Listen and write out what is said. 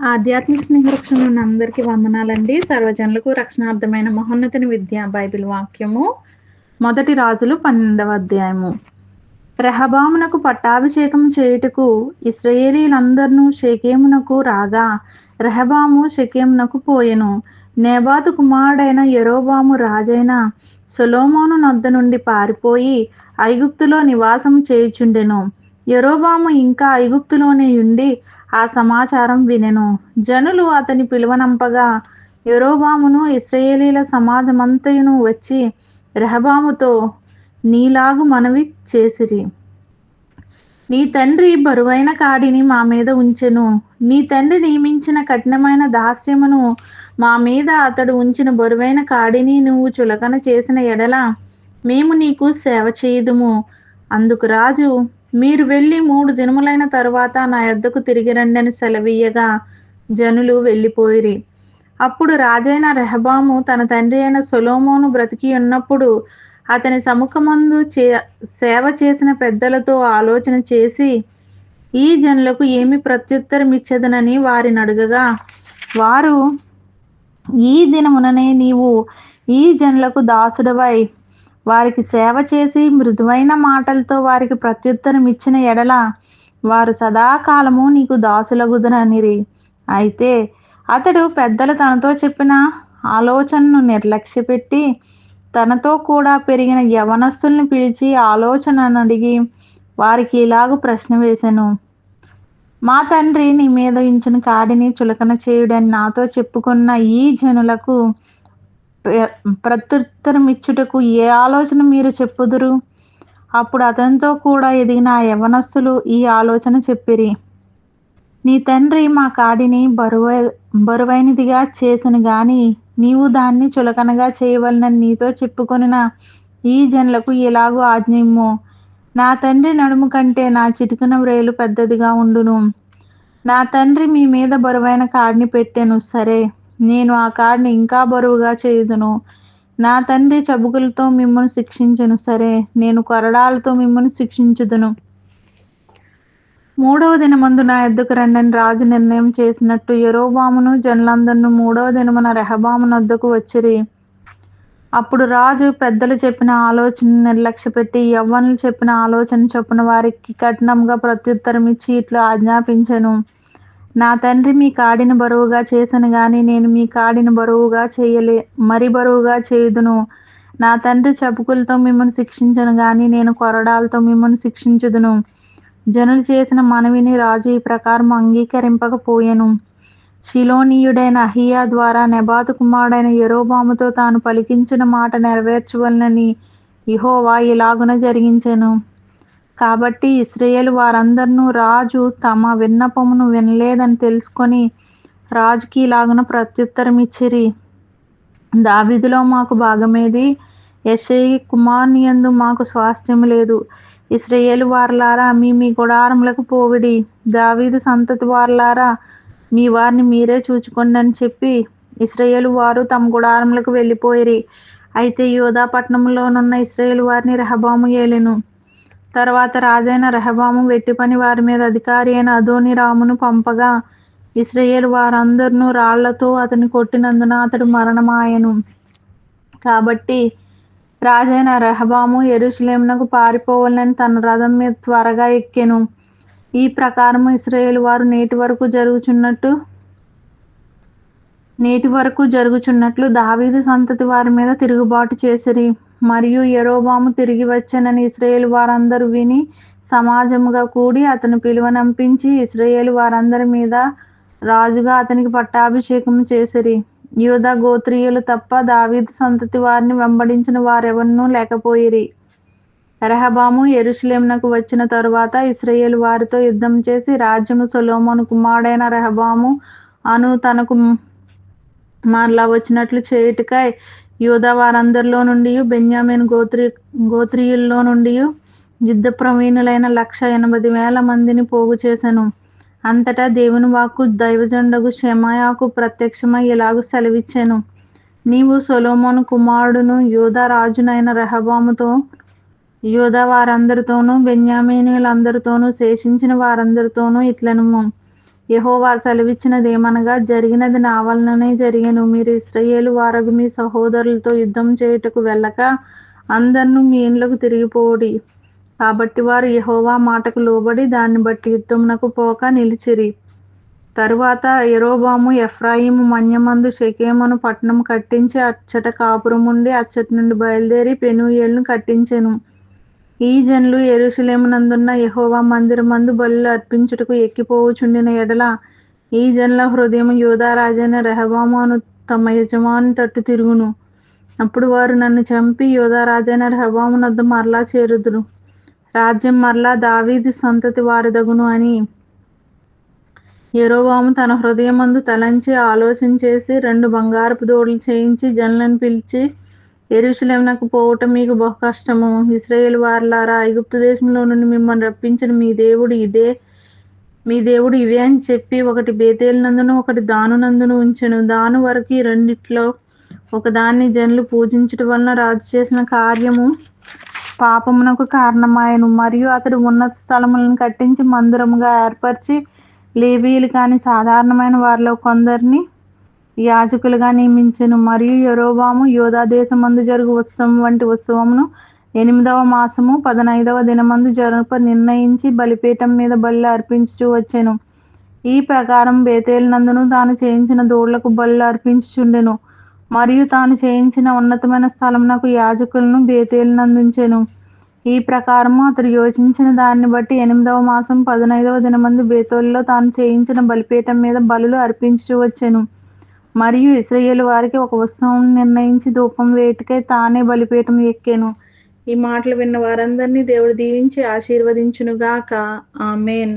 ఆధ్యాత్మిక స్నేహరక్షణ ఉన్న అందరికీ వందనాలండి. సర్వజనులకు రక్షణార్థమైన మహోన్నతిని విద్య బైబిల్ వాక్యము. మొదటి రాజులు పన్నెండవ అధ్యాయము. రెహబామునకు పట్టాభిషేకం చేయుటకు ఇస్రయేలీలందరినూ షకేమునకు రాగా రెహబాము షకేమునకు పోయెను. నేబాతు కుమారుడైన ఎరోబాము రాజైన సొలోమోను నొద్ద నుండి పారిపోయి ఐగుప్తులో నివాసం చేయుచుండెను. ఎరోబాము ఇంకా ఐగుప్తులోనే ఉండి ఆ సమాచారం వినెను. జనులు అతని పిలువనంపగా యరోబామును ఇస్రయేలీల సమాజమంతయును వచ్చి రెహబాముతో నీలాగు మనవి చేసిరి. నీ తండ్రి బరువైన కాడిని మా మీద ఉంచెను. నీ తండ్రి నియమించిన కఠినమైన దాస్యమును మా మీద అతడు ఉంచిన బరువైన కాడిని నువ్వు చులకన చేసిన ఎడల మేము నీకు సేవ చేయుదుము. అందుకు రాజు మీరు వెళ్ళి మూడు దినములైన తరువాత నా యొద్దకు తిరిగి రండి అని సెలవీయగా జనులు వెళ్ళిపోయిరి. అప్పుడు రాజైన రెహబాము తన తండ్రి అయిన సొలోమోను బ్రతికి ఉన్నప్పుడు అతని సముఖమందు చే సేవ చేసిన పెద్దలతో ఆలోచన చేసి ఈ జనులకు ఏమి ప్రత్యుత్తరం ఇచ్చదనని వారిని అడగగా వారు ఈ దినముననే నీవు ఈ జనులకు దాసుడవై వారికి సేవ చేసి మృదువైన మాటలతో వారికి ప్రత్యుత్తరం ఇచ్చిన ఎడల వారు సదాకాలము నీకు దాసులగుదరనిరి. అయితే అతడు పెద్దలు తనతో చెప్పిన ఆలోచనను నిర్లక్ష్యపెట్టి తనతో కూడా పెరిగిన యవనస్తుల్ని పిలిచి ఆలోచనను అడిగి వారికి ఇలాగ ప్రశ్న వేశాను మా తండ్రి నీ మీద ఇంచిన కాడిని చులకన చేయుడని నాతో చెప్పుకున్న ఈ జనులకు ప్రత్యుత్తరం ఇచ్చుటకు ఏ ఆలోచన మీరు చెప్పుదురు? అప్పుడు అతనితో కూడా ఎదిగిన ఆ యవనస్తులు ఈ ఆలోచన చెప్పిరి. నీ తండ్రి మా కాడిని బరువై బరువైనదిగా చేసిన గాని నీవు దాన్ని చులకనగా చేయవలనని నీతో చెప్పుకొనిన ఈ జనులకు ఎలాగో ఆజ్ఞయిమ్ము నా తండ్రి నడుము కంటే నా చిటికన వ్రేలు పెద్దదిగా ఉండును. నా తండ్రి మీ మీద బరువైన కాడిని పెట్టాను. సరే. నేను ఆ కాడిని ఇంకా బరువుగా చేయుదును. నా తండ్రి చబుకులతో మిమ్మల్ని శిక్షించను. సరే నేను కొరడాలతో మిమ్మల్ని శిక్షించుదును. మూడవ దినమందు నా ఎద్దుకు రండని రాజు నిర్ణయం చేసినట్టు యరోబామును జనులందరినూ మూడవ దినమున రెహబాము వద్దకు వచ్చిరి. అప్పుడు రాజు పెద్దలు చెప్పిన ఆలోచన నిర్లక్ష్యపెట్టి యవ్వనులు చెప్పిన ఆలోచన చొప్పున వారికి కఠినంగా ప్రత్యుత్తరం ఇచ్చి ఇట్లా ఆజ్ఞాపించను. నా తండ్రి మీ కాడిని బరువుగా చేసను గాని నేను మీ కాడిని బరువుగా చేయలే మరి బరువుగా చేయుదును. నా తండ్రి చపుకులతో మిమ్మల్ని శిక్షించను గాని నేను కొరడాలతో మిమ్మల్ని శిక్షించుదును. జనులు చేసిన మనవిని రాజు ఈ ప్రకారం అంగీకరింపకపోయాను. శిలోనీయుడైన అహియా ద్వారా నెబాతు కుమారుడైన యెరోబాముతో తాను పలికించిన మాట నెరవేర్చవలనని ఇహోవా ఇలాగున జరిగించెను. కాబట్టి ఇస్రాయేల్ వారందరినూ రాజు తమ విన్నపమును వినలేదని తెలుసుకొని రాజుకి ఇలాగున ప్రత్యుత్తరం ఇచ్చిరి. దావిదిలో మాకు భాగమేది. యశై కుమార్ని యందు మాకు స్వాస్థ్యం లేదు. ఇస్రయేలు వారలారా మీ మీ గుడారములకు పోవిడి. దావీదు సంతతి వారలారా మీ వారిని మీరే చూచుకోండి అని చెప్పి ఇస్రయేలు వారు తమ గుడారములకు వెళ్ళిపోయిరి. అయితే యోధా పట్టణంలోనున్న వారిని రెహబాము ఏలెను. తర్వాత రాజైన రెహబాము వెట్టి పని వారి మీద అధికారి అయిన అదోని రామును పంపగా ఇస్రయేల్ వారందరినూ రాళ్ళతో అతని కొట్టినందున అతడు మరణమాయను. కాబట్టి రాజైన రెహబాము ఎరుషులేమునకు పారిపోవాలని తన రథం మీద త్వరగా ఎక్కెను. ఈ ప్రకారం ఇస్రాయేల్ వారు నేటి వరకు జరుగుచున్నట్టు నేటి వరకు జరుగుచున్నట్లు దావీదు సంతతి వారి మీద తిరుగుబాటు చేసిరి. మరియు యరోబాము తిరిగి వచ్చానని ఇస్రాయేల్ వారందరూ విని సమాజముగా కూడి అతను పిలువనంపించి ఇస్రాయేల్ వారందరి మీద రాజుగా అతనికి పట్టాభిషేకం చేసిరి. యూదా గోత్రీయులు తప్ప దావీదు సంతతి వారిని వెంబడించిన వారెవన్నూ లేకపోయిరి. రెహబాము ఎరుషులేమునకు వచ్చిన తరువాత ఇస్రాయేల్ వారితో యుద్ధం చేసి రాజ్యము సొలోమోను కుమారుడైన రెహబాము అను తనకు మరలా వచ్చినట్లు చేయుటకై యోధా వారందరిలో నుండి బెన్యామిన్ గోత్రి గోత్రీయుల్లో నుండి యుద్ధ ప్రవీణులైన లక్ష ఎనభై వేల మందిని పోగు చేశాను అంతటా దేవుని వాక్కు దైవజండకు షెమాయాకు ప్రత్యక్షమై ఇలాగ సెలవిచ్చాను. నీవు సొలోమోను కుమారుడును యోధా రాజునైన రెహబాముతో యోధా వారందరితోనూ బెన్యామీనులందరితోనూ శేషించిన వారందరితోనూ ఇట్లనుము. యెహోవా సెలవిచ్చినదేమనగా జరిగినది నా వలననే జరిగాను. మీరు ఇస్రయేలు వారకు మీ సహోదరులతో యుద్ధం చేయుటకు వెళ్ళక అందర్నూ మీ ఇండ్లకు తిరిగిపోడి కాబట్టి వారు యహోవా మాటకు లోబడి దాన్ని బట్టి యుద్ధమునకు పోక నిలిచిరి. తరువాత ఎరోబాము ఎఫ్రాయిము మన్యమందు షకేమను పట్టణం కట్టించి అచ్చట కాపురముండి అచ్చటి నుండి బయలుదేరి పెనూయేలును కట్టించెను. ఈ జనులు యెరూషలేమునందున్న యెహోవా మందిరమందు బలులు అర్పించుటకు ఎక్కిపోవుచుండిన ఎడల ఈ జనుల హృదయం యోధారాజైన రాజైన తమ యజమాని తట్టు తిరుగును. అప్పుడు వారు నన్ను చంపి యోధారాజైన రాజైన రెహబాము నద్ద మరలా చేరుదురు. రాజ్యం మరలా దావీది సంతతి వారిదగును అని యెరోబాము తన హృదయమందు తలంచి ఆలోచన చేసి రెండు బంగారపు దూడలు చేయించి జనులను పిలిచి యెరూషలేమునకు పోవటం మీకు బహు కష్టము. ఇస్రాయేల్ వారలారా ఐగుప్తు దేశంలో నుండి మిమ్మల్ని రప్పించిన మీ దేవుడు ఇదే మీ దేవుడు ఇవే అని చెప్పి ఒకటి బేతేలు నందును ఒకటి దాను నందును ఉంచెను. దాను వరకు రెండిట్లో ఒకదాన్ని జనులు పూజించడం వలన రాజు చేసిన కార్యము పాపమునకు కారణమాయను. మరియు అతడు ఉన్నత స్థలములను కట్టించి మందిరముగా ఏర్పరిచి లేవీలు కానీ సాధారణమైన వారిలో కొందరిని యాజకులుగా నియమించెను మరియు యెరోబాము యోధా దేశమందు జరుగు ఉత్సవం వంటి ఉత్సవమును ఎనిమిదవ మాసము పదనైదవ దినమందు జరుప నిర్ణయించి బలిపీఠం మీద బలులు అర్పించుచూ వచ్చెను. ఈ ప్రకారం బేతేలు నందును తాను చేయించిన దూడలకు బలులు అర్పించుచుండెను. మరియు తాను చేయించిన ఉన్నతమైన స్థలం నాకు యాజకులను బేతేలు నందుంచెను. ఈ ప్రకారము అతడు యోచించిన దాన్ని బట్టి ఎనిమిదవ మాసం పదనైదవ దినమందు బేతోల్లో తాను చేయించిన బలిపీఠం మీద బలులు అర్పించుచూ వచ్చెను. మరియు ఇశ్రాయేలు వారికి ఒక ఉత్సవం నిర్ణయించి ధూపం వేటుకై తానే బలిపీఠం ఎక్కాను. ఈ మాటలు విన్న వారందరినీ దేవుడు దీవించి ఆశీర్వదించునుగాక. ఆమెన్.